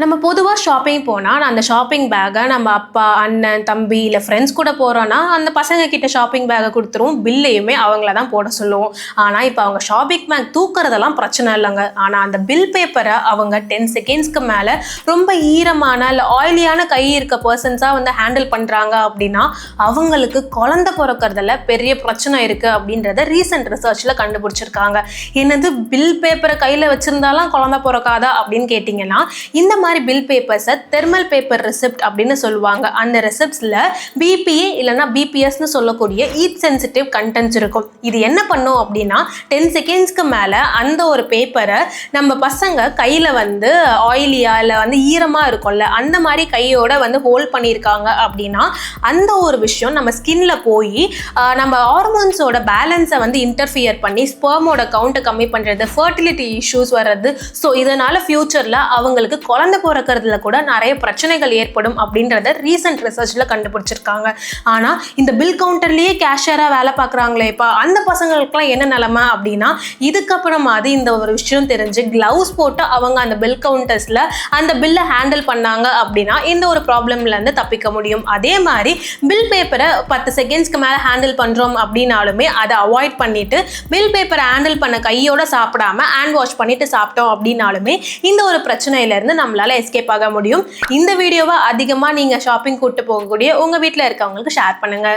நம்ம பொதுவாக ஷாப்பிங் போனால் அந்த ஷாப்பிங் பேக்கை நம்ம அப்பா அண்ணன் தம்பி இல்லை ஃப்ரெண்ட்ஸ் கூட போகிறோன்னா அந்த பசங்க கிட்ட ஷாப்பிங் பேக்கை கொடுத்துருவோம். பில்லையுமே அவங்கள தான் போட சொல்லுவோம். ஆனால் இப்போ அவங்க ஷாப்பிங் பேக் தூக்குறதெல்லாம் பிரச்சனை இல்லைங்க. ஆனால் அந்த பில் பேப்பரை அவங்க டென் செகண்ட்ஸ்க்கு மேலே ரொம்ப ஈரமான இல்லை ஆயிலியான கை இருக்க பர்சன்ஸாக வந்து ஹேண்டில் பண்ணுறாங்க அப்படின்னா அவங்களுக்கு குழந்த பிறக்கிறதுல பெரிய பிரச்சனை இருக்குது அப்படின்றத ரீசெண்ட் ரிசர்ச்சில் கண்டுபிடிச்சிருக்காங்க. என்னது பில் பேப்பரை கையில் வச்சுருந்தாலாம் குழந்த பிறக்காதா அப்படின்னு கேட்டிங்கன்னா இந்த மாதிரி பில் பேப்பர்ஸை தெர்மல் பேப்பர் ரெசிப்ட் அப்படின்னு சொல்லுவாங்க. அந்த ரெசிப்ட்ஸில் பிபிஏ இல்லைன்னா பிபிஎஸ்னு சொல்லக்கூடிய ஈட் சென்சிட்டிவ் கண்டென்ட்ஸ் இருக்கும். இது என்ன பண்ணும் அப்படின்னா டென் செகண்ட்ஸ்க்கு மேலே அந்த ஒரு பேப்பரை நம்ம பசங்க கையில் வந்து ஆயிலியா இல்லை வந்து ஈரமாக இருக்கும்ல அந்த மாதிரி கையோட வந்து ஹோல்ட் பண்ணியிருக்காங்க அப்படின்னா அந்த ஒரு விஷயம் நம்ம ஸ்கின்ல போய் நம்ம ஹார்மோன்ஸோட பேலன்ஸை வந்து இன்டர்ஃபியர் பண்ணி ஸ்பெர்மோட கவுண்ட்டை கம்மி பண்ணுறது ஃபர்டிலிட்டி இஷ்யூஸ் வர்றது. ஸோ இதனால் ஃப்யூச்சரில் அவங்களுக்கு குழந்தை பிறக்கறதுல கூட நிறைய பிரச்சனைகள் ஏற்படும் அப்படின்றத ரீசெண்ட் ரிசர்ச்சில் கண்டுபிடிச்சிருக்காங்க. ஆனால் இந்த பில் கவுண்டர்லேயே கேஷியராக வேலை பார்க்குறாங்களேப்பா அந்த பசங்களுக்குலாம் என்ன நிலமை அப்படின்னா இதுக்கப்புறமாவது இந்த ஒரு விஷயம் தெரிஞ்சு க்ளவுஸ் போட்டு அவங்க அந்த பில் கவுண்டர்ஸில் அந்த பில்லை ஹேண்டில் பண்ணாங்க அப்படின்னா இந்த ஒரு ப்ராப்ளம்லேருந்து தப்பிக்க முடியும். அதே மாதிரி பில் பேப்பரை பத்து செகண்ட்ஸ்க்கு மேலே ஹேண்டில் பண்ணுறோம் அப்படின்னாலுமே அதை அவாய்ட் பண்ணிட்டு பில் பேப்பரை ஹேண்டில் பண்ண கையோட சாப்பிடாம ஹேண்ட் வாஷ் பண்ணிட்டு சாப்பிட்டோம் அப்படின்னாலுமே இந்த ஒரு பிரச்சனையிலேருந்து நம்மளால எஸ்கேப் ஆக முடியும். இந்த வீடியோவை அதிகமாக நீங்கள் ஷாப்பிங் கூட்டு போகக்கூடிய உங்கள் வீட்டில் இருக்கவங்களுக்கு ஷேர் பண்ணுங்க.